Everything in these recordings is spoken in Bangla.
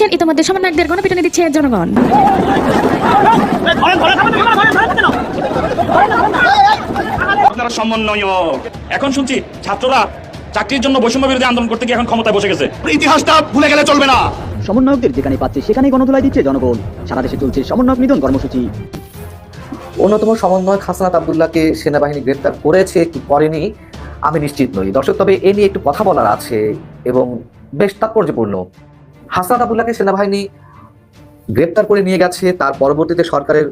পাচ্ছেন ইতিমধ্যে সমন্বয়কদের গণপিটুনি দিচ্ছে জনগণ। আপনারা সমন্বয়ক। এখন শুনছি ছাত্ররা চাকরির জন্য বৈষম্য বিরোধী আন্দোলন করতে গিয়ে এখন ক্ষমতায় বসে গেছে। ইতিহাসটা ভুলে গেলে চলবে না। সমন্বয়কদের যেখানে পাচ্ছে সেখানেই গণধোলাই দিচ্ছে জনগণ। সারা দেশে চলছে সমন্বয়ক নিধন কর্মসূচি। অন্যতম সমন্বয়ক হাসনাত আবদুল্লাহকে সেনাবাহিনী গ্রেপ্তার করেছে কি করেনি আমি নিশ্চিত নই। দর্শক তবে এ নিয়ে একটু কথা বলার আছে এবং বেশ তাৎপর্যপূর্ণ। হাসনাত আবদুল্লাহকে সেনাবাহিনী গ্রেপ্তার করে নিয়ে গেছে। তার পরবর্তীতে সরকারের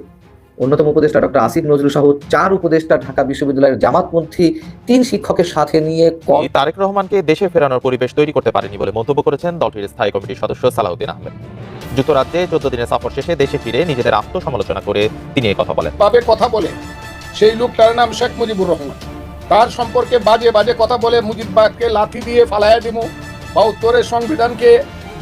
অন্যতম উপদেষ্টা ডক্টর আসিফ নজরুল সহ চার উপদেষ্টা ঢাকা বিশ্ববিদ্যালয়ের জামাতপন্থী তিন শিক্ষকের সাথে নিয়ে তারেক রহমানকে দেশে ফেরানোর পরিবেশ তৈরি করতে পারেনি বলে মন্তব্য করেছেন দলটির স্থায়ী কমিটির সদস্য সালাউদ্দিন আহমেদ। যুক্তরাজ্যে চোদ্দ দিনের সফর শেষে দেশে ফিরে নিজেদের আত্মসমালোচনা করে তিনি কথা বলেন। ভাবে কথা বলে সেই লোকটার নাম শেখ মুজিবুর রহমান। তার সম্পর্কে বাজে বাজে কথা বলে মুজিববাগকে লাথি দিয়ে ফালাইয়া দিব বা উত্তরের সংবিধানকে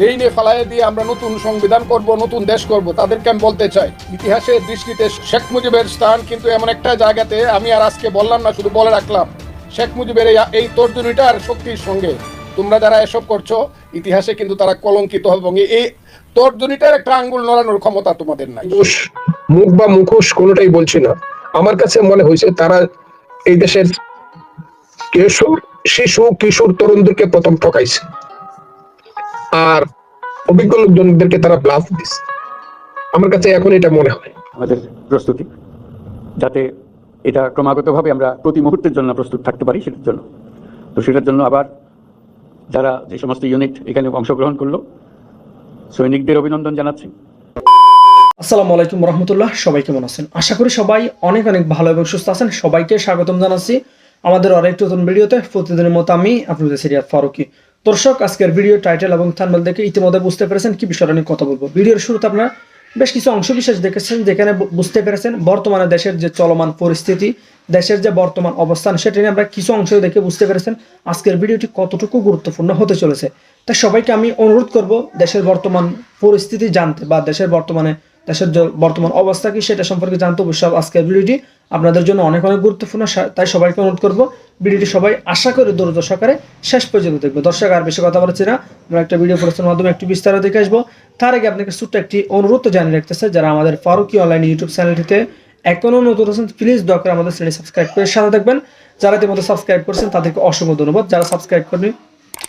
দেইনে ফালাইয়া দিয়ে আমরা নতুন সংবিধান করব, নতুন দেশ করব, তাদেরকে আমি বলতে চাই ইতিহাসের দৃষ্টিতে শেখ মুজিবের স্থান কিন্তু এমন একটা জায়গাতে আমি আর আজকে বললাম না, শুধু বলে রাখলাম। শেখ মুজিবের এই এই তর্জনীটার শক্তির সঙ্গে। তোমরা যারা এসব করছ, ইতিহাসে কিন্তু তারা কলঙ্কিত হবে এবং এই তর্জনীটার একটা আঙ্গুল নড়ানোর ক্ষমতা তোমাদের নাই। মুখ বা মুখোশ কোনোটাই বলছি না। আমার কাছে মনে হয়েছে তারা এই দেশের কিশোর, শিশু, কিশোর, তরুণদেরকে প্রথম ঠকাইছে। আর অভিজ্ঞ লোকজনদেরকে তারা ব্লাফ দিছে। আমার কাছে এখন এটা মনে হয়। আমাদের প্রস্তুতি যাতে এটা ক্রমাগতভাবে আমরা প্রতি মুহূর্তের জন্য প্রস্তুত থাকতে পারি সেটার জন্য। তো সেটার জন্য আবার যারা যে সমস্ত ইউনিট এখানে অংশগ্রহণ করল সৈনিকদের অভিনন্দন জানাচ্ছি। আসসালামু আলাইকুম রহমতুল্লাহ সবাই কেমন আছেন? আশা করি সবাই অনেক অনেক ভালো এবং সুস্থ আছেন। সবাইকে স্বাগতম জানাচ্ছি আমাদের আরেকটি নতুন ভিডিওতে। প্রতিদিনের মতো আমি আপনাদের সিরিয়ার ফারুকি। দর্শক, আজকের ভিডিও টাইটেল এবং থানবেল দেখে ইতিমধ্যে বুঝতে পেরেছেন কি বিষয়টা নিয়ে কথা বলব। ভিডিওর শুরুতে আপনারা বেশ কিছু অংশ বিশেষ দেখেছেন, যেখানে বুঝতে পেরেছেন বর্তমানে দেশের যে চলমান পরিস্থিতি, দেশের যে বর্তমান অবস্থান, সেটা নিয়ে আমরা কিছু অংশ দেখে বুঝতে পেরেছেন আজকের ভিডিওটি কতটুকু গুরুত্বপূর্ণ হতে চলেছে। তাই সবাইকে আমি অনুরোধ করব দেশের বর্তমান পরিস্থিতি জানতে বা দেশের বর্তমানে দেশের বর্তমান অবস্থা কি সেটা সম্পর্কে জানতে অবশ্যই আজকের ভিডিওটি আপনাদের জন্য অনেক অনেক গুরুত্বপূর্ণ। তাই সবাইকে অনুরোধ করব, ভিডিওটি সবাই আশা করে দূরত সহকারে শেষ পর্যন্ত দেখবে। দর্শক, আর বেশি কথা বলছি না, আমরা একটা ভিডিও প্রশ্নের মাধ্যমে একটু বিস্তারিত দেখে আসব। তার আগে আপনাকে ছোট্ট একটি অনুরোধ জানিয়ে রাখতেছে, যারা আমাদের ফারুকি অনলাইন ইউটিউব চ্যানেলটিতে এখনও নতুন আছেন প্লিজ দয়া করে আমাদের চ্যানেল সাবস্ক্রাইব করে সাথে থাকবেন। যারা ইতিমধ্যে সাবস্ক্রাইব করছেন, তাদেরকে অসংখ্য ধন্যবাদ। যারা সাবস্ক্রাইব করেনি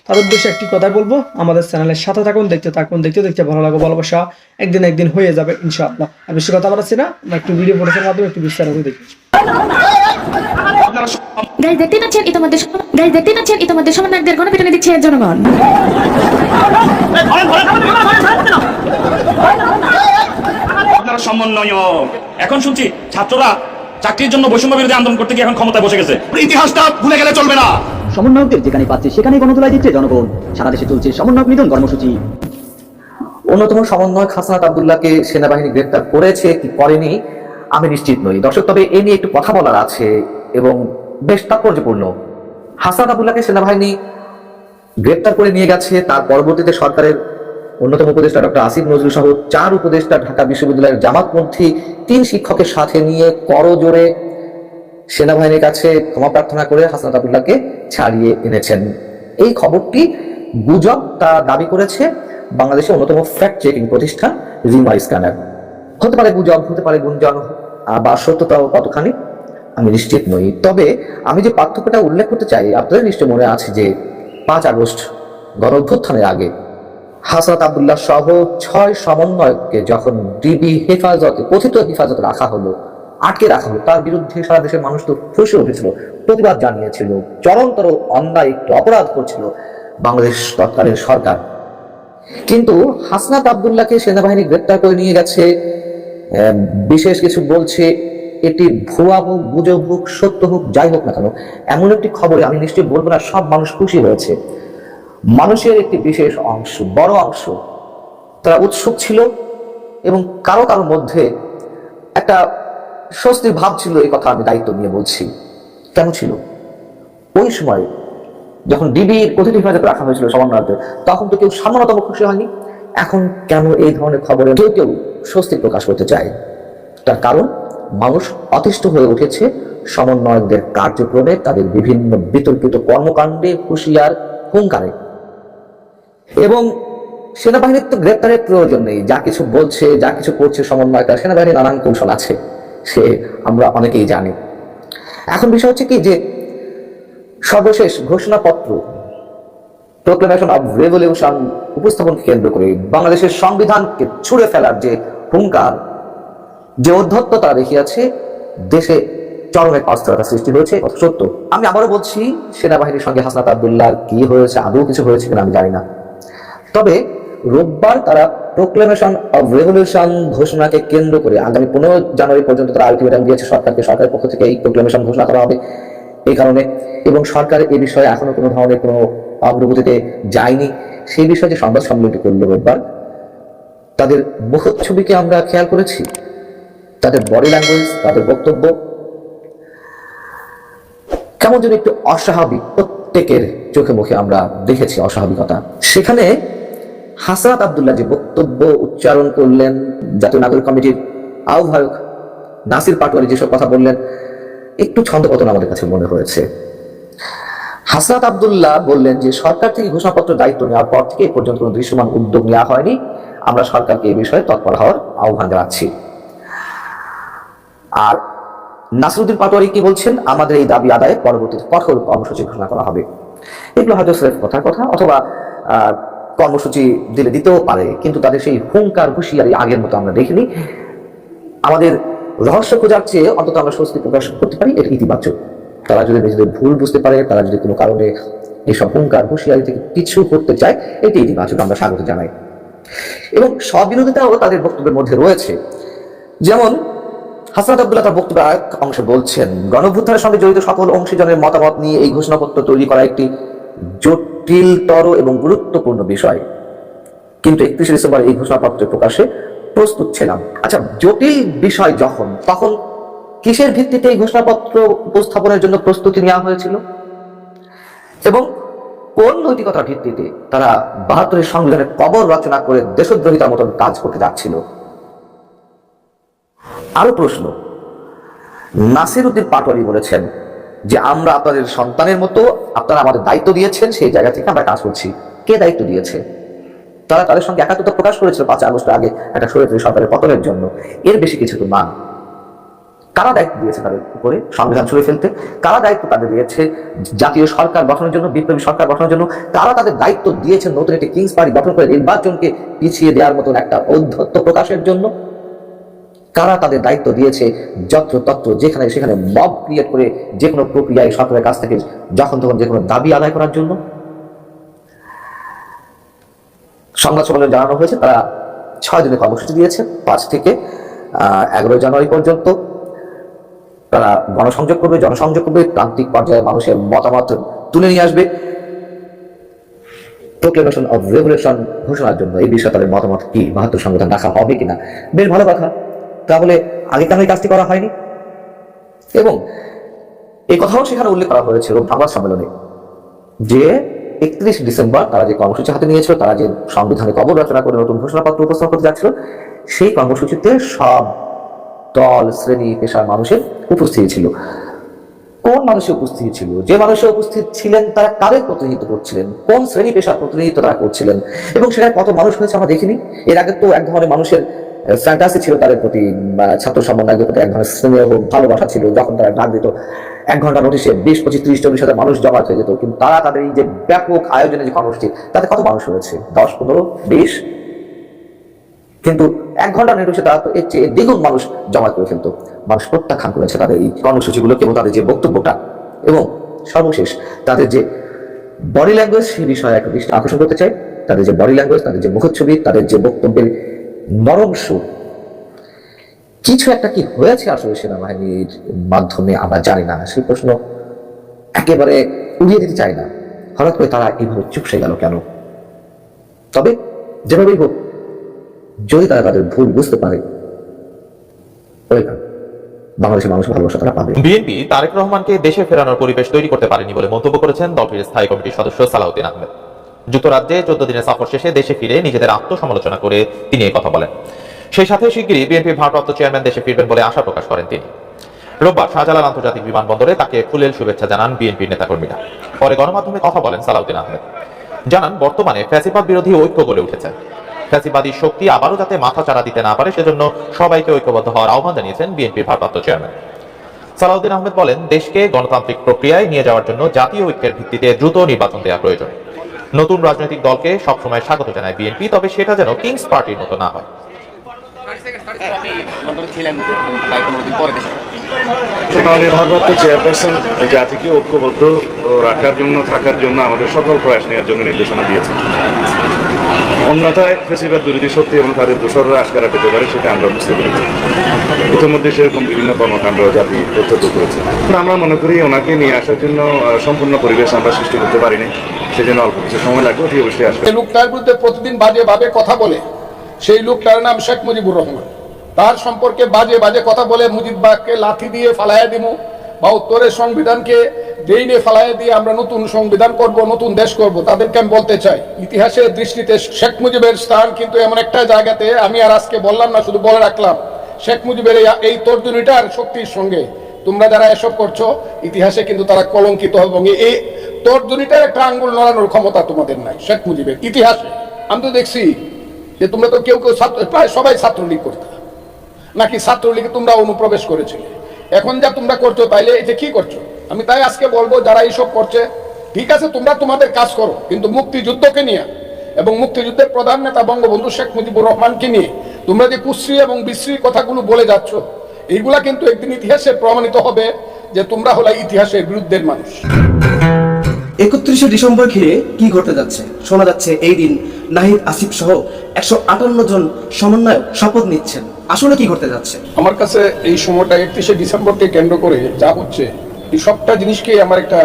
তাদের উদ্দেশ্যে একটি কথা বলব। আমাদের চ্যানেলের সাথে থাকুন দেখতে থাকুন দেখতে দেখতে ভালো লাগবে ভালোবাসা একদিন একদিন হয়ে যাবে ইনশাআল্লাহ। আর বেশি কথা বলাচ্ছি না আমরা একটু ভিডিও ফটোসের মাধ্যমে একটু বিস্তারিত দেখি। গাইজ দেখতে পাচ্ছেন ইতিমধ্যে গাইজ দেখতে পাচ্ছেন ইতিমধ্যে সমন্বয়কদের গণপিটুনি দিচ্ছে জনগণ। আপনারা সমন্বয়ক। এখন শুনছি ছাত্ররা চাকরির জন্য বৈষম্য বিরোধী আন্দোলন করতে গিয়ে এখন ক্ষমতায় বসে গেছে। ইতিহাসটা ভুলে গেলে চলবে না। সমন্বয়কদের যেখানে পাচ্ছে সেখানেই গণধোলাই দিচ্ছে জনগণ। সারা দেশে চলছে সমন্বয়ক নিধন কর্মসূচি। অন্যতম সমন্বয়ক হাসনাত আবদুল্লাহকে সেনাবাহিনী গ্রেপ্তার করেছে কি করেনি আমি নিশ্চিত নই। দর্শক তবে এ নিয়ে একটু কথা বলার আছে এবং বেশ তাৎপর্যপূর্ণ। হাসনাত আবদুল্লাহকে সেনাবাহিনী গ্রেপ্তার করে নিয়ে গেছে তার পরবর্তীতে সরকারের অন্যতম উপদেষ্টা ডক্টর আসিফ নজরুল সহ চার উপদেষ্টা ঢাকা বিশ্ববিদ্যালয়ের জামাতপন্থী তিন শিক্ষকের সাথে নিয়ে করজোরে সেনাবাহিনীর কাছে ক্ষমা প্রার্থনা করে হাসনাত আবদুল্লাহকে ছাড়িয়ে এনেছেন। এই খবরটি গুজব তা দাবি করেছে বাংলাদেশের অন্যতম ফ্যাক্ট চেকিং প্রতিষ্ঠান রিমা স্ক্যানার। হতে পারে গুজব, হতে পারে গুঞ্জন বা সত্যতাও কতখানি? আমি নিশ্চিত নই। তবে আমি যে পার্থক্যটা উল্লেখ করতে চাই, আপনাদের নিশ্চয় মনে আছে যে পাঁচ আগস্ট গণ অভ্যুত্থানের আগে হাসনাত আবদুল্লাহ সহ ছয় সমন্বয়ককে যখন ডিবি হেফাজতে, কথিত হেফাজতে রাখা হলো, আটকে রাখা হলো, তার বিরুদ্ধে সারা দেশের মানুষ তো ফুসে উঠেছিল, প্রতিবাদ জানিয়েছিল চরমতর অন্যায় একটু অপরাধ করছিল বাংলাদেশ তৎকালীন সরকার। কিন্তু হাসনাত আবদুল্লাহকে সেনাবাহিনী গ্রেপ্তার করে নিয়ে গেছে বিশেষ কিছু বলছে, এটি ভুয়া হোক, গুজব হোক, সত্য হোক, যাই হোক না কেন, এমন একটি খবরে আমি নিশ্চয়ই বলব না, সব মানুষ খুশি হয়েছে। মানুষের একটি বিশেষ অংশ, বড় অংশ তারা উৎসুক ছিল এবং কারও কারও মধ্যে একটা স্বস্তির ভাব ছিল, এই কথা আমি দায়িত্ব নিয়ে বলছি। কেন ছিল? ওই সময় যখন ডিবির অতিথি হেফাজতে রাখা হয়েছিল সমন্বয়তে তখন তো কেউ সামান্যতম খুশি হয়নি। এখন কেন এই ধরনের খবরে কেউ কেউ স্বস্তি প্রকাশ করতে চায়? তার কারণ, মানুষ অতিষ্ঠ হয়ে উঠেছে, সমন্বয়কদের কার্যক্রমে তাদের বিভিন্ন বিতর্কিত কর্মকাণ্ডে, হুঁশিয়ার, হুঙ্কারে। এবং সেনাবাহিনীর তো গ্রেপ্তারের প্রয়োজন নেই। যা কিছু বলছে, যা কিছু করছে সমন্বয়টা সেনাবাহিনীর নানান কৌশল আছে, সে আমরা অনেকেই জানি। এখন বিষয় হচ্ছে কি যে সর্বশেষ ঘোষণাপত্র প্রোক্লেমেশন অব রেভলিউশন উপস্থাপনকে কেন্দ্র করে বাংলাদেশের সংবিধানকে ছুঁড়ে ফেলার যে হুঙ্কার, যে অধ্যত্ত তারা দেখিয়েছে, দেশে চরম এক অস্থিরতা সৃষ্টি হয়েছে সত্য। আমি আবারও বলছি, সেনাবাহিনীর সঙ্গে হাসনাত আবদুল্লাহ কি হয়েছে, আদৌ কিছু হয়েছে কিনা আমি জানি না। তবে রোববার তারা প্রোক্লেমেশন অফ রেভলিউশন ঘোষণাকে কেন্দ্র করে আগামী পনেরো জানুয়ারি পর্যন্ত তারা আলটিমেটাম দিয়েছে সরকারকে। সরকারের পক্ষ থেকে এই প্রোক্লেমেশন ঘোষণা করা হবে এই কারণে। এবং সরকার এ বিষয়ে এখনও কোনো ধরনের কোনো অগ্রগতিতে যায়নি। সেই বিষয়ে যে সংবাদ সম্মেলনটি করল রোববার, তাদের মুখচ্ছবিকে আমরা খেয়াল করেছি। তাদের বডি ল্যাঙ্গুয়েজ তাদের বক্তব্য। কেমন যেন একটু অস্বাভাবিক, প্রত্যেকের চোখে মুখে আমরা দেখেছি অস্বাভাবিকতা। সেখানে হাসরাত আবদুল্লাহ যে বক্তব্য উচ্চারণ করলেন, জাতীয় নাগরিক কমিটির আহ্বায়ক নাসির পাটোয়ারি যেসব কথা বললেন, একটু ছন্দপতন আমাদের কাছে মনে হয়েছে। হাসরাত আবদুল্লাহ বললেন যে, সরকার থেকে ঘোষণাপত্র দায়িত্ব নেওয়ার পর থেকে এ পর্যন্ত কোনো দৃশ্যমান উদ্যোগ নেওয়া হয়নি। আমরা সরকারকে এই বিষয়ে তৎপর হওয়ার আহ্বান জানাচ্ছি। আর নাসরুদ্দিন পাটোয়ারি কি বলছেন? আমাদের এই দাবি আদায়ে পরবর্তী কঠোর কর্মসূচি ঘোষণা করা হবে। এগুলো হয়তো স্রেফ কথার কথা, অথবা কর্মসূচি দিলে দিতেও পারে, কিন্তু তাদের সেই হুঙ্কার হুঁশিয়ারি আগের মতো আমরা দেখিনি। আমাদের রহস্য খোঁজার চেয়ে অন্তত আমরা স্বস্তি প্রকাশ করতে পারি এটা ইতিবাচক। তারা যদি নিজেদের ভুল বুঝতে পারে, তারা যদি কোনো কারণে এইসব হুঙ্কার হুঁশিয়ারি থেকে কিছু করতে চায়, এটি ইতিবাচক আমরা স্বাগত জানাই। এবং স্ববিরোধিতাও তাদের বক্তব্যের মধ্যে রয়েছে। যেমন হাসনাত আব্দুল্লাহ তার বক্তব্য এক অংশে বলছেন, গণভ্যুত্থানের সঙ্গে জড়িত সকল অংশীজনের মতামত নিয়ে এই ঘোষণাপত্র তৈরি করা একটি জটিলতর এবং গুরুত্বপূর্ণ বিষয়। কিন্তু একত্রিশে ডিসেম্বর এই ঘোষণাপত্র প্রকাশে প্রস্তুত ছিলাম। আচ্ছা জটিল বিষয় যখন, তখন কিসের ভিত্তিতে এই ঘোষণাপত্র উপস্থাপনের জন্য প্রস্তুতি নেওয়া হয়েছিল? এবং কোন নৈতিকতার ভিত্তিতে তারা বাহাত্তরের সংবিধানের কবর রচনা করে দেশদ্রোহিতার মতন কাজ করতে যাচ্ছিল? আরও প্রশ্ন। নাসির উদ্দিন পাটোয়ারি বলেছেন যে আমরা আপনাদের সন্তানের মতো, আপনারা আমাদের দায়িত্ব দিয়েছেন, সেই জায়গা থেকে আমরা কাজ করছি। কে দায়িত্ব দিয়েছে? তারা তাদের সঙ্গে একাত্মতা প্রকাশ করেছিল পাঁচ আগস্ট আগে একটা সরকারি সরকারের পতনের জন্য। এর বেশি কিছু তো না। কারা দায়িত্ব দিয়েছে তাদের উপরে? সংবিধান ছুড়ে ফেলতে। কারা দায়িত্ব তাদের দিয়েছে? জাতীয় সরকার গঠনের জন্য, বিপ্লবী সরকার গঠনের জন্য। কারা তাদের দায়িত্ব দিয়েছে নতুন একটি কিংস পার্টি গঠন করে নির্বাচনকে পিছিয়ে দেওয়ার মতন একটা ঔদ্ধত্য প্রকাশের জন্য। কারা তাদের দায়িত্ব দিয়েছে, যত্র তত্র যেখানে সেখানে মব ক্রিয়েট করে যে কোনো প্রক্রিয়ায় সরকারের কাছ থেকে যখন তখন যে কোনো দাবি আদায় করার জন্য। সংবাদ সম্মেলনে জানানো হয়েছে, তারা ছয় দিনের কর্মসূচি দিয়েছে, পাঁচ থেকে এগারোই জানুয়ারি পর্যন্ত। তারা গণসংযোগ করবে, জনসংযোগ করবে, প্রান্তিক পর্যায়ে মানুষের মতামত তুলে নিয়ে আসবে। প্রোক্লেমেশন অফ রেভলিউশন ঘোষণার জন্য এই বিষয়ে তাদের মতামত কি? বাহাত্তর সংবিধান রাখা হবে কিনা? বেশ ভালো কথা। তাহলে আগে কেন এই কাজটি করা হয়নি? এবং এই কথাও সেখানে উল্লেখ করা হয়েছিল সংবাদ সম্মেলনে যে একত্রিশ ডিসেম্বর তারা যে কর্মসূচি হাতে নিয়েছিল, তারা যে সংবিধানে কবর রচনা করে নতুন ঘোষণাপত্র উপস্থাপন করতে যাচ্ছিল, সেই কর্মসূচিতে সব দল, শ্রেণি, পেশার মানুষের উপস্থিতি ছিল। কোন মানুষের উপস্থিতি ছিল? যে মানুষের উপস্থিত ছিলেন তারা কাদের প্রতিনিধিত্ব করছিলেন? কোন শ্রেণি, পেশার প্রতিনিধিত্ব তারা করছিলেন? এবং সেখানে কত মানুষ হয়েছে আমরা দেখিনি। এর আগে তো এক ধরনের মানুষের ফ্যান্টাসি ছিল তাদের প্রতি ছাত্র সমন্বয়ের প্রতি এক ধরনের স্নেহ, ভালোবাসা ছিল, যখন তারা ডাক দিত, এক ঘণ্টা নোটিশে বিশ, পঁচিশ, ত্রিশ, চল্লিশ হাজার মানুষ জমা হয়ে যেত, কিন্তু তারা তাদের এই যে ব্যাপক আয়োজনে যে কর্মসূচি, তাতে কত মানুষ হয়েছে দশ, পনেরো, বিশ? কিন্তু এক ঘণ্টা নির্দেশে তারা তো এর চেয়ে দ্বিগুণ মানুষ জমা করে ফেলতো। মানুষ প্রত্যাখ্যান করেছে তাদের এই কর্মসূচিগুলোকে এবং তাদের যে বক্তব্যটা এবং সর্বশেষ তাদের যে বডি ল্যাঙ্গুয়েজ সেই বিষয়ে একটা দৃষ্টি আকর্ষণ করতে চাই। তাদের যে বডি ল্যাঙ্গুয়েজ তাদের যে মুখচ্ছবি, তাদের যে বক্তব্যের নরম সুর। কিছু একটা কি হয়েছে আসলে সেনাবাহিনীর মাধ্যমে আমরা জানি না। সেই প্রশ্ন একেবারে উড়িয়ে দিতে চাই না। হঠাৎ করে তারা এইভাবে চুপসে গেল কেন? তবে যেভাবেই হোক, যদি তারা তাদের ভুল বুঝতে পারে বাংলাদেশের মানুষের ভালোবাসা তারা পাবে। বিএনপি তারেক রহমানকে দেশে ফেরানোর পরিবেশ তৈরি করতে পারেনি বলে মন্তব্য করেছেন দলটির স্থায়ী কমিটির সদস্য সালাউদ্দিন আহমেদ। যুক্তরাজ্যে চোদ্দ দিনের সফর শেষে দেশে ফিরে নিজেদের আত্মসমালোচনা করে তিনি এই কথা বলেন। সেই সাথে শিগগিরই বিএনপির ভারপ্রাপ্ত চেয়ারম্যান দেশে ফিরবেন বলে আশা প্রকাশ করেন তিনি। রোববার শাহজালাল আন্তর্জাতিক বিমানবন্দরে তাকে ফুলেল শুভেচ্ছা জানান বিএনপির নেতাকর্মীরা। পরে গণমাধ্যমে কথা বলেন সালাউদ্দিন আহমেদ। জানান, বর্তমানে ফ্যাসিবাদ বিরোধী ঐক্য গড়ে উঠেছে। ফ্যাসিবাদী শক্তি আবারও যাতে মাথা চাড়া দিতে না পারে, সেজন্য সবাইকে ঐক্যবদ্ধ হওয়ার আহ্বান জানিয়েছেন বিএনপির ভারপ্রাপ্ত চেয়ারম্যান। সালাউদ্দিন আহমেদ বলেন, দেশকে গণতান্ত্রিক প্রক্রিয়ায় নিয়ে যাওয়ার জন্য জাতীয় ঐক্যের ভিত্তিতে দ্রুত নির্বাচন দেওয়া প্রয়োজন। নতুন রাজনৈতিক দলকে সবসময় স্বাগত জানায় বিএনপি, তবে সেটা যেন কিংস পার্টির মতো না হয়। জাতিকে ঐক্যবদ্ধ রাখার জন্য, থাকার জন্য আমাদের সকল প্রয়াস নেওয়ার জন্য নির্দেশনা দিয়েছেন। অন্যথায় ফেসিবাদ বিরোধী শক্তি এবং তাদের দোসররা আশকারা পেতে পারে সেটা আমরা বুঝতে পেরেছি। ইতিমধ্যে সেরকম বিভিন্ন কর্মকাণ্ড জাতি প্রত্যক্ষ করেছে। আমরা মনে করি ওনাকে নিয়ে আসার জন্য সম্পূর্ণ পরিবেশ আমরা সৃষ্টি করতে পারিনি। সেজন্য অল্প কিছু সময় লাগবে, অতি অবশ্যই আসবে। লোকটার বিরুদ্ধে প্রতিদিন বাজে ভাবে কথা বলে। সেই লোকটার নাম শেখ মুজিবুর রহমান। তার সম্পর্কে বাজে বাজে কথা বলে মুজিববাগকে লাথি দিয়ে ফালাইয়া দিব বা উত্তরের সংবিধানকে ডেইনে ফালাইয়া দিয়ে আমরা নতুন সংবিধান করব, নতুন দেশ করব, তাদেরকে আমি বলতে চাই। ইতিহাসের দৃষ্টিতে শেখ মুজিবের স্থান কিন্তু এমন একটা জায়গাতে, আমি আর আজকে বললাম না, শুধু বলে রাখলাম। শেখ মুজিবের এই- তর্জনীটার শক্তির সঙ্গে তোমরা যারা এসব করছ, ইতিহাসে কিন্তু তারা কলঙ্কিত এবং এই তর্জনীটার একটা আঙ্গুল নড়ানোর ক্ষমতা তোমাদের নাই, শেখ মুজিবের ইতিহাসে। আমি তো দেখছি যে তোমরা তো কেউ কেউ ছাত্র প্রায় সবাই ছাত্রলীগ করতে। নাকি ছাত্রলীগে তোমরা অনুপ্রবেশ করেছিলে? এখন যা তোমরা করছ, তাইলে এটা কি করছ? আমি তাই আজকে বলব, যারা এইসব করছে, ঠিক আছে, তোমরা তোমাদের কাজ করো, কিন্তু মুক্তিযুদ্ধকে নিয়ে এবং মুক্তিযুদ্ধের প্রধান নেতা বঙ্গবন্ধু শেখ মুজিবুর রহমানকে নিয়ে তোমরা যে কুশ্রী এবং বিশ্রী কথাগুলো বলে যাচ্ছ, এইগুলা কিন্তু একদিন ইতিহাসে প্রমাণিত হবে যে তোমরা হলো ইতিহাসের বিরুদ্ধের মানুষ। একত্রিশে ডিসেম্বর ঘিরে কি ঘটতে যাচ্ছে? শোনা যাচ্ছে এই দিন নাহিদ, আসিফ সহ একশো আটান্ন জন সমন্বয়ক শপথ নিচ্ছেন। আসলে কি ঘটতে যাচ্ছে? আমার কাছে এই সময়টা একত্রিশে ডিসেম্বরকে কেন্দ্র করে যা হচ্ছে, এই সবটা জিনিসকেই আমার একটা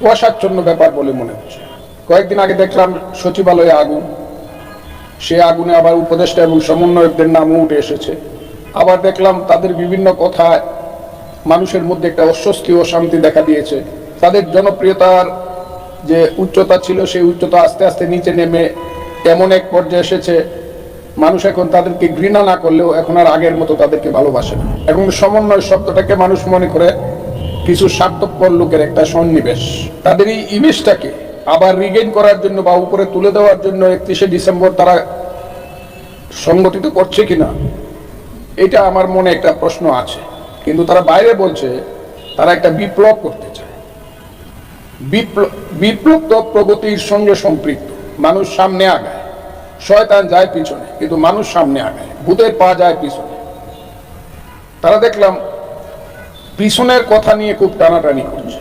কুয়াশাচ্ছন্ন ব্যাপার বলে মনে হচ্ছে। কয়েকদিন আগে দেখলাম সচিবালয়ে আগুন। সে আগুনে আবার উপদেষ্টা এবং সমন্বয়কদের নামও উঠে এসেছে। আবার দেখলাম তাদের বিভিন্ন কথায় মানুষের মধ্যে একটা অস্বস্তি ও শান্তি দেখা দিয়েছে। তাদের জনপ্রিয়তার যে উচ্চতা ছিল, সেই উচ্চতা আস্তে আস্তে নিচে নেমে এমন এক পর্যায়ে এসেছে, মানুষ এখন তাদেরকে ঘৃণা না করলেও এখন আর আগের মতো তাদেরকে ভালোবাসে না। এখন সমন্বয় শব্দটাকে মানুষ মনে করে কিছু স্বার্থপর লোকের একটা সন্নিবেশ। তাদের এই ইমেজটাকে আবার রিগেইন করার জন্য বা উপরে তুলে দেওয়ার জন্য একত্রিশে ডিসেম্বর তারা সংগঠিত করছে কিনা, এটা আমার মনে একটা প্রশ্ন আছে। কিন্তু তারা বাইরে বলছে, তারা একটা বিপ্লব করতে চায়। বিপ্লব প্রগতির সঙ্গে সম্পৃক্ত। মানুষ সামনে আগায়। শয়তান যায় পিছনে, কিন্তু মানুষ সামনে আগায়। ভূতের পা যায় পিছনে। তারা দেখলাম, পিছনের কথা নিয়ে খুব টানাটানি করছে।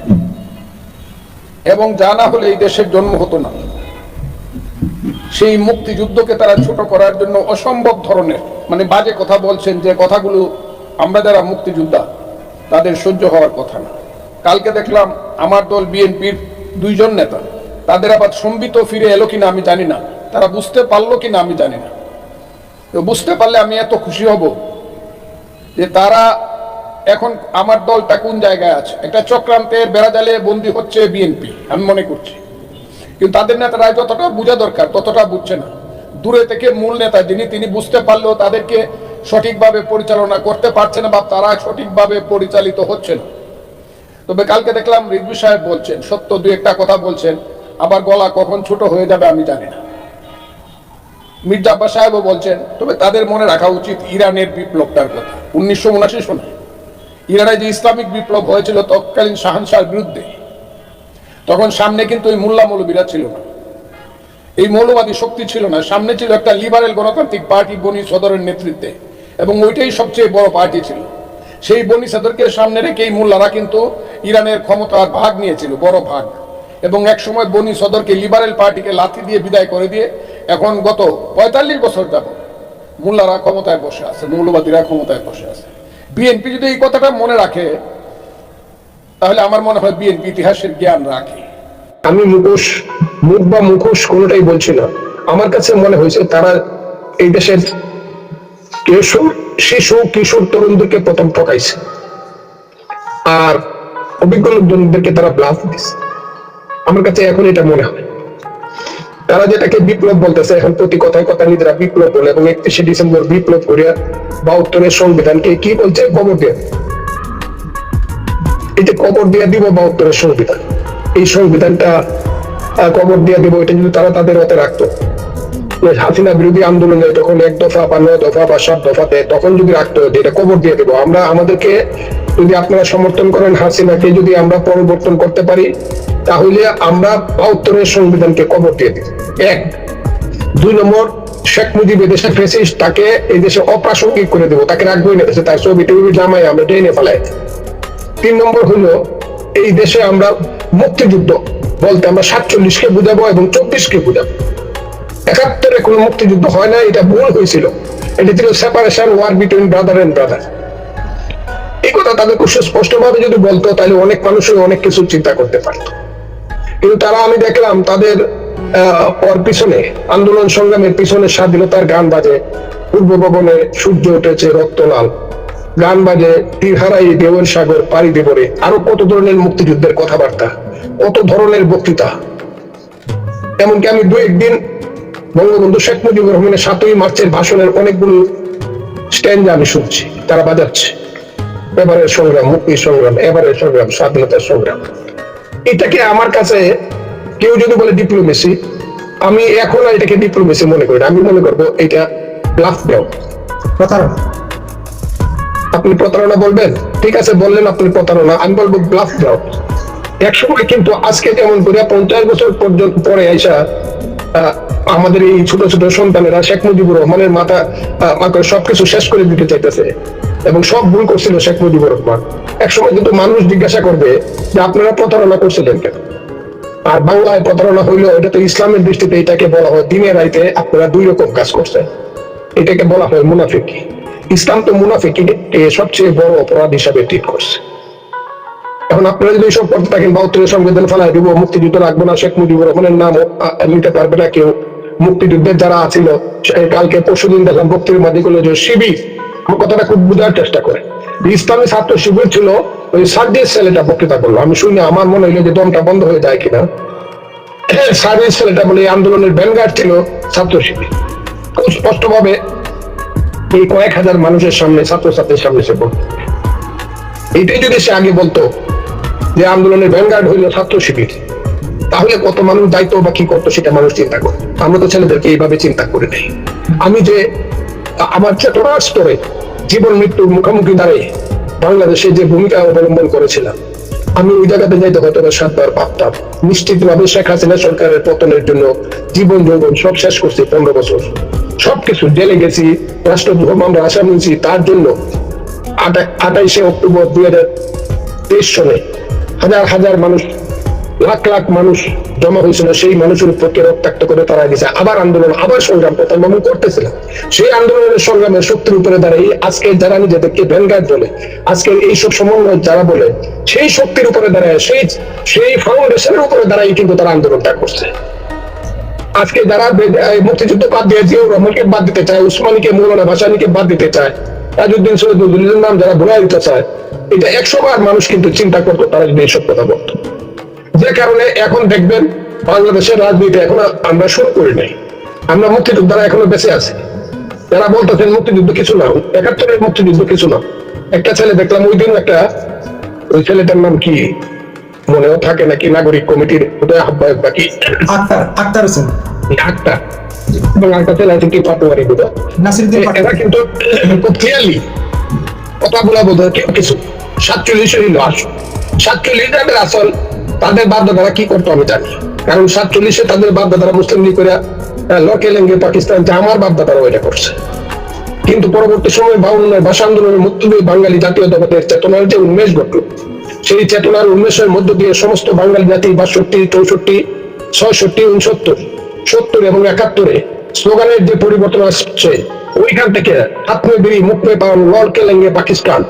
এবং যা না হলে এই দেশের জন্ম হতো না। সেই মুক্তিযুদ্ধকে তারা ছোট করার জন্য অসম্ভব ধরনের মানে বাজে কথা বলছেন যে কথাগুলো, আমরা যারা মুক্তিযোদ্ধা, তাদের সহ্য হওয়ার কথা না। কালকে দেখলাম আমার দল বিএনপির দুইজন নেতা। তাদের আবার সম্বিত ফিরে এলো কিনা আমি জানি না। তারা বুঝতে পারল কিনা আমি জানি না। বুঝতে পারলে আমি এত খুশি হব যে তারা এখন আমার দলটা কোন জায়গায় আছে? একটা চক্রান্তের বেড়াজালে বন্দী হচ্ছে বিএনপি, আমি মনে করছি। কিন্তু তাদের নেতারা যতটা বোঝা দরকার, ততটা বুঝছে না। দূরে থেকে মূল নেতা যিনি, তিনি বুঝতে পারলেও তাদেরকে সঠিকভাবে পরিচালনা করতে পারছে না বা তারা সঠিকভাবে পরিচালিত হচ্ছে না। তবে কালকে দেখলাম রিজভি সাহেব বলছেন, সত্য দু একটা কথা বলছেন, আবার গলা কখন ছোট হয়ে যাবে আমি জানি না। মির্জা আব্বাস সাহেবও বলছেন, তবে তাদের মনে রাখা উচিত ইরানের বিপ্লবটার কথা। উনিশশো উনাশি সনে ইরানে যে ইসলামিক বিপ্লব হয়েছিল তৎকালীন শাহানশাহর বিরুদ্ধে, তখন সামনে কিন্তু ওই মোল্লা মৌলবীরা ছিল না। এই মৌলবাদী শক্তি ছিল না, সামনে ছিল একটা লিবারেল গণতান্ত্রিক পার্টি বনি সদরের নেতৃত্বে, এবং ওইটাই সবচেয়ে বড় পার্টি ছিল। সেই বনি সদরকে সামনে রেখে এই মোল্লারা কিন্তু ইরানের ক্ষমতার ভাগ নিয়েছিল, বড় ভাগ। এবং এক সময় বনি সদরকে লিবারেল পার্টিকে লাথি দিয়ে বিদায় করে দিয়ে এখন গত পঁয়তাল্লিশ বছর যাব মোল্লারা ক্ষমতায় বসে আছে, মৌলবাদীরা ক্ষমতায় বসে আছে। বিএনপি যদি এই কথাটা মনে রাখে, তাহলে আমার মনে হয় বিএনপি ইতিহাসের জ্ঞান রাখে। আমি মুখোশ, মুখ বা মুখোশ কোনোটাই বলছি না। আমার কাছে মনে হয়েছে তারা এই দেশের কিশোর শিশু কিশোর তরুণদেরকে প্রথম ঠকাইছে। আর অভিজ্ঞ লোকজনদেরকে তারা ব্লাফ দিছে। আমার কাছে এখন এটা মনে হয়। তারা যেটাকে বিপ্লব বলতেছে, এখন প্রতি কথায় কথা নিজেরা বিপ্লব বলে এবং একত্রিশে ডিসেম্বর বিপ্লব করিয়া বা উত্তরের সংবিধানকে কি বলছে? কবর দিয়ে। যে কবর দিয়ে দিব বা উত্তরের সংবিধান। এই সংবিধানটা কবর দিয়ে দিব, এটা যদি তারা তাদের হাতে রাখতো। হাসিনা বিরোধী আন্দোলনে তখন এক দফা বা নয় দফা বা সাত দফাতে তখন যদি রাখতো যে এটা কবর দিয়ে দেবো। আমরা আমাদেরকে যদি আপনারা সমর্থন করেন হাসিনাকে যদি আমরা পরিবর্তন করতে পারি, তাহলে আমরা বাহাত্তরের সংবিধানকে কবর দিয়ে দিই এক। দুই নম্বর, শেখ মুজিব এদেশে ফেসিস্ট তাকে এই দেশে অপ্রাসঙ্গিক করে দেবো। তাকে রাখবোই না দেশে, তার ছবি টবি জামাই আমরা ট্রেনে ফেলাই। তিন নম্বর হলো, এই দেশে আমরা মুক্তিযুদ্ধ বলতে আমরা সাতচল্লিশকে বুঝাবো এবং চব্বিশকে বুঝাবো। একাত্তরে কোনো মুক্তিযুদ্ধ হয় না, এটা ভুল হয়েছিল। এটা ছিল separation war between brother and brother এই কথা তাদের খুব সুস্পষ্ট ভাবে যদি বলতো, তাহলে অনেক মানুষই অনেক কিছু চিন্তা করতে পারত। কিন্তু তারা, আমি দেখলাম, তাদের ওর পিছনে, আন্দোলন সংগ্রামের পিছনে স্বাধীনতার গান বাজে। পূর্ব ভবনে সূর্য উঠেছে রক্তলাল। গান বাজে তীর হারাই দেবের সাগর পাড়ি দেবরে আরও কত ধরনের মুক্তিযুদ্ধের কথাবার্তা, কত ধরনের বক্তৃতা। এমনকি আমি দু একদিন বঙ্গবন্ধু শেখ মুজিবুর রহমানের সাতই মার্চের ভাষণের অনেকগুলো স্ট্যান্ড আমি শুনছি, তারা বাজাচ্ছে। এবারের সংগ্রাম, মুক্তির সংগ্রাম, এবারের সংগ্রাম, স্বাধীনতার সংগ্রাম। এটাকে আমার কাছে কেউ যদি বলে ডিপ্লোমেসি আমি এখন এটাকে ডিপ্লোমেসি মনে করি আমি মনে করব এটা ব্লাফ দেও। প্রতারণা। আপনি প্রতারণা বলবেন? ঠিক আছে, বললেন আপনি প্রতারণা, আমি বলব ব্লাফ দাও। এক সময় কিন্তু আজকে যেমন করে পঞ্চাশ বছর পর্যন্ত পরে আইসা আমাদের এই ছোট ছোট সন্তানেরা শেখ মুজিবুর রহমানের মাথা সবকিছু শেষ করে দিতে চাইতেছে এবং সব ভুল করছিল শেখ মুজিবুর রহমান। এক সময় কিন্তু মানুষ জিজ্ঞাসা করবে যে আপনারা প্রতারণা করছিলেন কেন? আর বাংলায় প্রতারণা হইল এটা তো ইসলামের দৃষ্টিতে এটাকে বলা হয় দিনের রাইতে আপনারা দুই রকম কাজ করছেন। এটাকে বলা হয় মুনাফিকি। ইসলাম তো মুনাফিকি সবচেয়ে বড় অপরাধ হিসাবে ঠিক করছে। এখন আপনারা যদি এইসব করতে থাকেন, বাহাত্তরের সংবিধান ফেলায় দিব, মুক্তিযুদ্ধ রাখব না, শেখ মুজিবুর রহমানের নাম নিতে পারবে না কেউ। মুক্তিযুদ্ধের যারা আছিল কালকে পরশুদিন দেখলাম বক্তৃর মাঝে করল যে শিবির কথাটা খুব বোঝার চেষ্টা করে। ইসলামী ছাত্র শিবির ছিল, ওই সার্জিস ছেলেটা বক্তৃতা করল। আমি শুনি, আমার মনে হইল যে দমটা বন্ধ হয়ে যায় কিনা। সার্জিস ছেলেটা বলে আন্দোলনের ব্যানগার্ড ছিল ছাত্র শিবির। খুব স্পষ্টভাবে এই কয়েক হাজার মানুষের সামনে, ছাত্রছাত্রীর সামনে সে বলতো এইটাই যদি সে আগে বলতো যে আন্দোলনের ভ্যানগার্ড হইল ছাত্র শিবির। তাহলে কত মানুষ দায়িত্ব বা কি করতো সেটা মানুষ চিন্তা করে আমরা তো ছেলেদেরকে এইভাবে চিন্তা করে নেই। আমি যে আমার চেতনার স্তরে জীবন মৃত্যুর মুখোমুখি দাঁড়িয়ে বাংলাদেশে যে ভূমিকা অবলম্বন করেছিলাম, আমি ওই জায়গাতে যাইতে হয়তো সাতবার ভাবতাম নিশ্চিত ভাবে শেখ হাসিনা সরকারের পতনের জন্য জীবন যৌবন সব শেষ করছি পনেরো বছর। সবকিছু জেলে গেছি রাষ্ট্রদ্রোহ মামলা নিয়েছি তার জন্য আটা- আঠাইশে অক্টোবর দুই হাজার তেইশ সনে হাজার হাজার মানুষ, লাখ লাখ মানুষ জমা হয়েছিল, সেই মানুষের পক্ষে রক্তাক্ত করে তারা গেছে আবার আন্দোলন, আবার সংগ্রাম প্রথম করতেছিল সেই আন্দোলনের সংগ্রামের শক্তির উপরে দাঁড়িয়ে আজকে যারা নিজেদেরকে ভ্যানগার্ড বলে, আজকের এইসব সমন্বয় যারা বলে, সেই শক্তির উপরে দাঁড়ায়, সেই সেই ফাউন্ডেশনের উপরে দাঁড়াই কিন্তু তারা আন্দোলনটা করছে। আজকে যারা মুক্তিযুদ্ধ বাদ দিয়ে জিয়াউর রহমানকে বাদ দিতে চায়, উসমানীকে, মৌলানা ভাসানীকে বাদ দিতে চায় তাজউদ্দিন সৈয়দ নজরুলের নাম যারা ভুলাই দিতে চায় এটা একশো বার মানুষ কিন্তু চিন্তা করতো তারা যদি এইসব কথা বলতো। যে কারণে এখন দেখবেন বাংলাদেশের রাজনীতি এখনও আমরা শুরু করি নাই। আমরা মুক্তিযোদ্ধারা এখনও বেঁচে আছি যারা বলতেছেন মুক্তিযুদ্ধ কিছু না একাত্তরের মুক্তিযুদ্ধ কিছু না। একটা ছেলে দেখলাম ওই দিন একটা ওই ছেলেটার নাম কি? মনেও থাকে নাকি নাগরিক কমিটির আহ্বায়ক বাকি আক্তার আক্তার হোসেন। ডাক্তার আছে কি পাটোয়ারি বোধ নাসিরুদ্দিন। এরা কিন্তু খুব ক্লিয়ারলি কথা বলা বোধ কিছু। সাতচল্লিশের লাশ সাতচল্লিশ তাদের আসল তাদের বাপদাদারা কি করতো আমি জানি। কারণ সাতচল্লিশে তাদের বাপদাদারা মুসলিম লীগ করে লকে লেঙ্গে পাকিস্তান যে আমার বাপদাদারা ওইটা করছে। কিন্তু পরবর্তী সময় বাউন্নের ভাষা আন্দোলনের মধ্য দিয়ে বাঙালি জাতীয়তাবাদের চেতনার যে উন্মেষ ঘটল সেই চেতনার উন্মেষের মধ্য দিয়ে সমস্ত বাঙালি জাতি বাষট্টি চৌষট্টি ছয়ষট্টি উনসত্তর সত্তর এবং একাত্তরে স্লোগানের যে পরিবর্তন আসছে, ওইখান থেকে হাতমে বেরি মুখমে পান, লড়কে লেঙ্গে পাকিস্তান।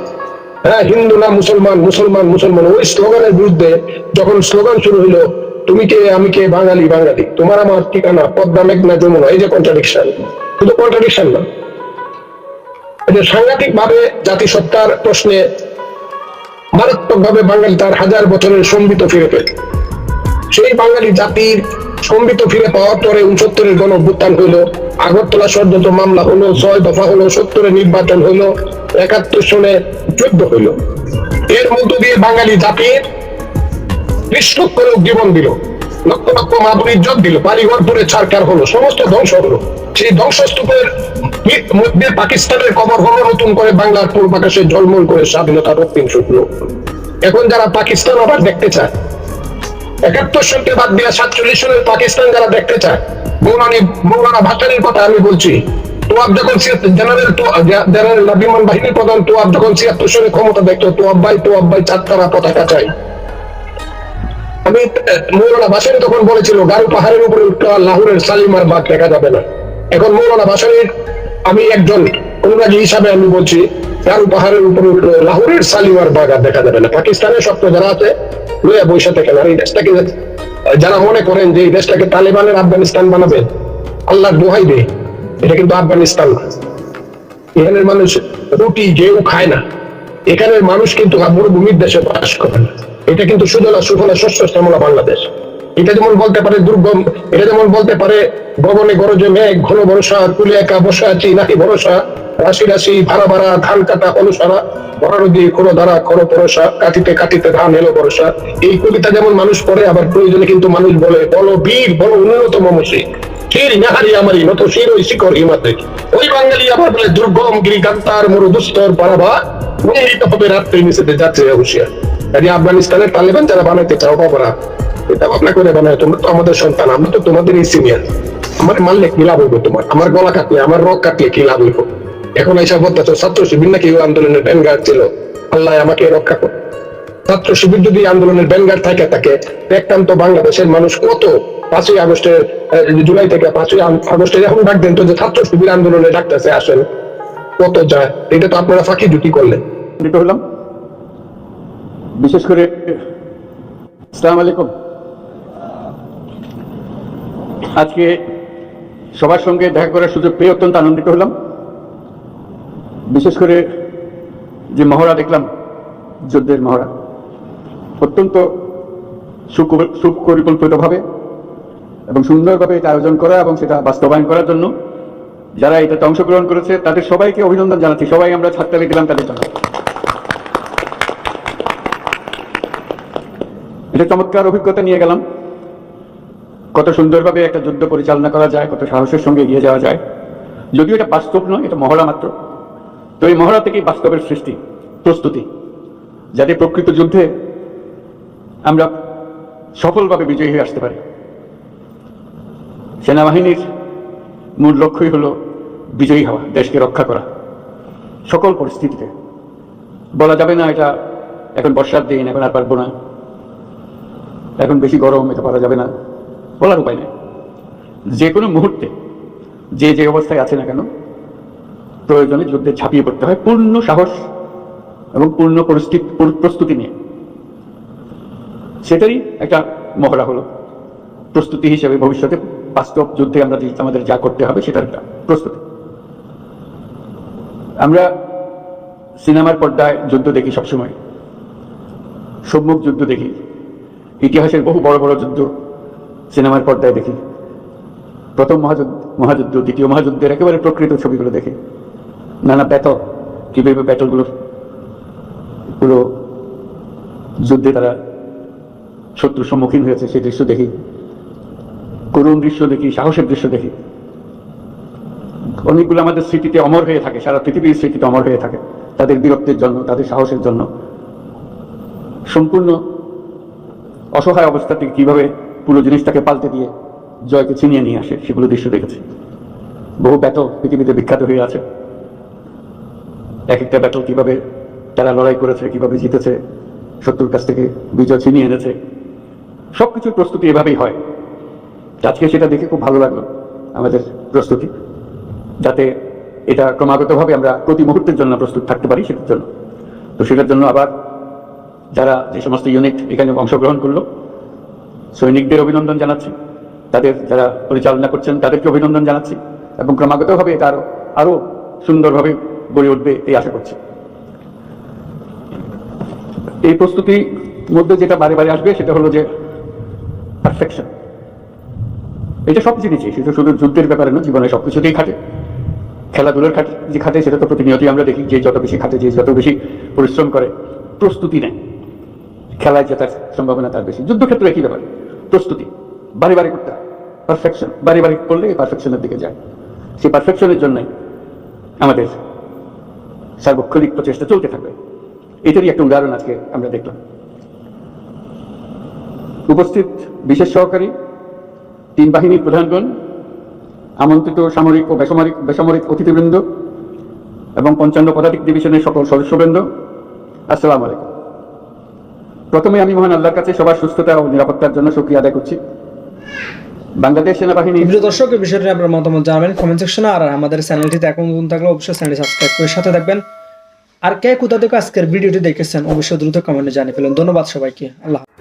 হ্যাঁ হিন্দু না মুসলমান মুসলমান মুসলমান। ওই স্লোগানের বিরুদ্ধে যখন স্লোগান শুরু হইল, তুমি কে, আমি কে, বাঙালি বাঙালি? তোমার আমার ঠিকানা, পদ্মা, মেঘনা, যমুনা। এই যে কন্ট্রাডিকশন শুধু কন্ট্রাডিকশন না। যে সাংঘাতিক ভাবে জাতিসত্তার প্রশ্নে মারাত্মক ভাবে বাঙালি তার হাজার বছরের সম্বিত ফিরে পেল। সেই বাঙালি জাতির সম্বিত ফিরে পাওয়ার পরে উনসত্তরের গণ অভ্যুত্থান হইল। আগরতলা ষড়যন্ত্র মামলা হলো ছয় দফা হলো সত্তরের নির্বাচন হইল। একাত্তর সনে যুদ্ধ হইল। এর মধ্য দিয়ে বাঙালি জাতির নিষ্ঠুর করে জীবন দিল। লক্ষ লক্ষ মাদুর ইজ্জত দিল। বাড়িঘর পুরে ছাড়কার হলো। সমস্ত ধ্বংস হলো। সেই ধ্বংসস্তূপের মধ্যে পাকিস্তানের কবর হলো। নতুন করে বাংলার পূর্ব আকাশে ঝলমল করে স্বাধীনতা রক্তিম শুক্ল এখন যারা পাকিস্তান আবার দেখতে চায় একাত্তর সনকে বাদ দিয়ে সাতচল্লিশ সনের পাকিস্তান যারা দেখতে চায়, মৌলানি মৌলানা ভাসানির কথা আমি বলছি, তোয়াব যখন জেনারেল জেনারেল প্রধান, তোয়াব যখন ছিয়াত্তর ক্ষমতা দেখতো, তোয়াব ভাই তোয়াব ভাই পতাকা চাই আমি মৌলানা ভাসানি তখন বলেছিল, গারু পাহাড়ের উপরে লাহোরের সালিমার বাঘ দেখা যাবে না। এখন মৌলানা ভাসানির আমি একজন অনুরাগী হিসাবে আমি বলছি গারু পাহাড়ের উপরে উঠলে লাহোরের সালিমার আর দেখা যাবে না। পাকিস্তানের স্বপ্ন যারা আছে, লইয়া বৈশা থেকে আর এই দেশটাকে, যারা মনে করেন যে এই দেশটাকে তালেবানের আফগানিস্তান বানাবেন আল্লাহ দোহাই দে এটা কিন্তু আফগানিস্তান এখানের মানুষ রুটি যেও খায় না। এখানের মানুষ কিন্তু মরুভূমির দেশে বাস করে না। এটা কিন্তু সুজলা সুফলা শস্য শ্যামলা বাংলাদেশ। এটা যেমন বলতে পারে দুর্গম, এটা যেমন বলতে পারে গগনে গরজে মেঘ, ঘন ভরসা তুলে একা বসে আছি নাকি ভরসা। রাশি রাশি ভাড়া ভাড়া ধান কাটা অনুসারা নদী ধারা পরসা কাটিতে কাটিতে ধান এলো ভরসা এই কবিতা যেমন মানুষ পড়ে, আবার প্রয়োজনে কিন্তু মানুষ বলে, বলো বীর, বলো নাহারি আমারি, নত শির ওই হিমাতে। ওই বাঙালি আবার বলে দুর্গম মরু দুস্তর পারাবা। উন্নীত হবে রাত্রি নিচেতে যাচ্ছে হুশিয়ার। আফগানিস্তানের তালেবান যারা বানাইতে চাও, বাবারা। এটা ভাবনা করে বানায় তোমরা তো আমাদের সন্তান তো তোমাদের এই সিনিয়র আমার মারলে কি লাভ তোমার? আমার গলা কাটলে, আমার রক কাটলে কি লাভ হইব? এখন বলতেছ, ছাত্র শিবির নাকি আন্দোলনের ছিল? আল্লাহ আমাকে রক্ষা ছাত্র শিবির যদি আন্দোলনের থাকে দেখতাম বাংলাদেশের মানুষ কত পাঁচই আগস্টের জুলাই থেকে পাঁচই আগ- আগস্টের এখন ডাক দেন, তো যে ছাত্র শিবির আন্দোলনে ডাকতেছে, আসেন। কত যায় এটা তো আপনারা ফাঁকি জুটি করলেন। বিশেষ করে আসসালামু আলাইকুম। আজকে সবার সঙ্গে দেখা করার সুযোগ পেয়ে অত্যন্ত আনন্দিত হলাম। বিশেষ করে যে মহড়া দেখলাম, যুদ্ধের মহড়া, অত্যন্ত সুক- সুপরিকল্পিতভাবে এবং সুন্দরভাবে এটা আয়োজন করা এবং সেটা বাস্তবায়ন করার জন্য যারা এটাতে অংশগ্রহণ করেছে, তাদের সবাইকে অভিনন্দন জানাচ্ছি। সবাই আমরা ছাত্রী দিলাম তাদের জন্য। এটা চমৎকার অভিজ্ঞতা নিয়ে গেলাম। কত সুন্দরভাবে একটা যুদ্ধ পরিচালনা করা যায়, কত সাহসের সঙ্গে এগিয়ে যাওয়া যায়। যদিও এটা বাস্তব নয়, এটা মহড়া মাত্র। তো এই মহড়া থেকেই বাস্তবের সৃষ্টি, প্রস্তুতি। যাতে প্রকৃত যুদ্ধে আমরা সফলভাবে বিজয়ী হয়ে আসতে পারি। সেনাবাহিনীর মূল লক্ষ্যই হলো বিজয়ী হওয়া, দেশকে রক্ষা করা। সকল পরিস্থিতিতে। বলা যাবে না এটা এখন বর্ষার দিন, এখন আর পারব না। এখন বেশি গরম, এটা পারা যাবে না। বলার উপায় নেই। যে কোনো মুহূর্তে যে যে অবস্থায় আছে না কেন প্রয়োজনে যুদ্ধে ঝাঁপিয়ে পড়তে হয় পূর্ণ সাহস এবং পূর্ণ পরিস্থিতি প্রস্তুতি নিয়ে। সেটারই একটা মহড়া হলো। প্রস্তুতি হিসেবে ভবিষ্যতে বাস্তব যুদ্ধে আমরা আমাদের যা করতে হবে সেটার একটা প্রস্তুতি। আমরা সিনেমার পর্দায় যুদ্ধ দেখি সবসময়। সম্মুখ যুদ্ধ দেখি। ইতিহাসের বহু বড় বড় যুদ্ধ সিনেমার পর্দায় দেখি। প্রথম মহাযুদ্ধ মহাযুদ্ধ, দ্বিতীয় মহাযুদ্ধের একেবারে প্রকৃত ছবিগুলো দেখি। নানা ব্যাটল কীভাবে ব্যাটলগুলো পুরো যুদ্ধে তারা শত্রুর সম্মুখীন হয়েছে, সেই দৃশ্য দেখি। করুণ দৃশ্য দেখি, সাহসের দৃশ্য দেখি। অনেকগুলো আমাদের স্মৃতিতে অমর হয়ে থাকে, সারা পৃথিবীর স্মৃতিতে অমর হয়ে থাকে। তাদের বীরত্বের জন্য, তাদের সাহসের জন্য। সম্পূর্ণ অসহায় অবস্থা থেকে কীভাবে পুরো জিনিসটাকে পাল্টে দিয়ে জয়কে ছিনিয়ে নিয়ে আসে, সেগুলো দৃশ্য দেখেছি। বহু ব্যাটল পৃথিবীতে বিখ্যাত হয়ে আছে। এক একটা ব্যাটল কীভাবে তারা লড়াই করেছে, কীভাবে জিতেছে শত্রুর কাছ থেকে বিজয় ছিনিয়ে এনেছে, সবকিছুর প্রস্তুতি এভাবেই হয়। আজকে সেটা দেখে খুব ভালো লাগল, আমাদের প্রস্তুতি, যাতে এটা ক্রমাগতভাবে আমরা প্রতি মুহূর্তের জন্য প্রস্তুত থাকতে পারি সেটার জন্য। তো সেটার জন্য আবার যারা যে সমস্ত ইউনিট এখানে অংশগ্রহণ করল সৈনিকদের অভিনন্দন জানাচ্ছি। তাদের যারা পরিচালনা করছেন, তাদেরকে অভিনন্দন জানাচ্ছি এবং ক্রমাগতভাবে এটা আরও আরও সুন্দরভাবে গড়ে উঠবে এই আশা করছি। এই প্রস্তুতির মধ্যে যেটা বারে বারে আসবে সেটা হলো যে পারফেকশন এটা সব জিনিসই সেটা শুধু যুদ্ধের ব্যাপারে না, জীবনে সবকিছুতেই খাটে। খেলাধুলার খাটে যে খাটে, সেটা তো প্রতিনিয়তই আমরা দেখি, যে যত বেশি খাটে, যে যত বেশি পরিশ্রম করে, প্রস্তুতি নেয়। খেলায় জেতার সম্ভাবনা, তার বেশি। যুদ্ধক্ষেত্রে একই ব্যাপার। প্রস্তুতি, বাড়ি বাড়ি করতে পারফেকশন বাড়ি বাড়ি করলে পারফেকশনের দিকে যায়। সেই পারফেকশনের জন্যই আমাদের সার্বক্ষণিক প্রচেষ্টা চলতে থাকবে। এটারই একটা উদাহরণ আজকে আমরা দেখলাম। উপস্থিত বিশেষ সহকারী, তিন বাহিনীর প্রধানগণ, আমন্ত্রিত সামরিক ও বেসামরিক বেসামরিক অতিথিবৃন্দ এবং পঞ্চান্ন পদাতিক ডিভিশনের সকল সদস্যবৃন্দ, আসসালামু আলাইকুম। প্রথমে আমি মহান আল্লাহর কাছে সবার সুস্থতা ও নিরাপত্তার জন্য শুক্রিয়া আদায় করছি। বাংলাদেশ সেনাবাহিনী প্রিয় দর্শক এই বিষয়টি আপনার মতামত জানাবেন কমেন্ট সেকশনে আর আমাদের চ্যানেলটিতে এখন নতুন থাকলে অবশ্যই চ্যানেলটি সাবস্ক্রাইব করে সাথে থাকবেন। আর কে কোথা থেকে আজকের ভিডিওটি দেখেছেন, অবশ্যই দ্রুত কমেন্টে জানিয়ে ফেলুন। ধন্যবাদ সবাইকে। আল্লাহ হাফেজ।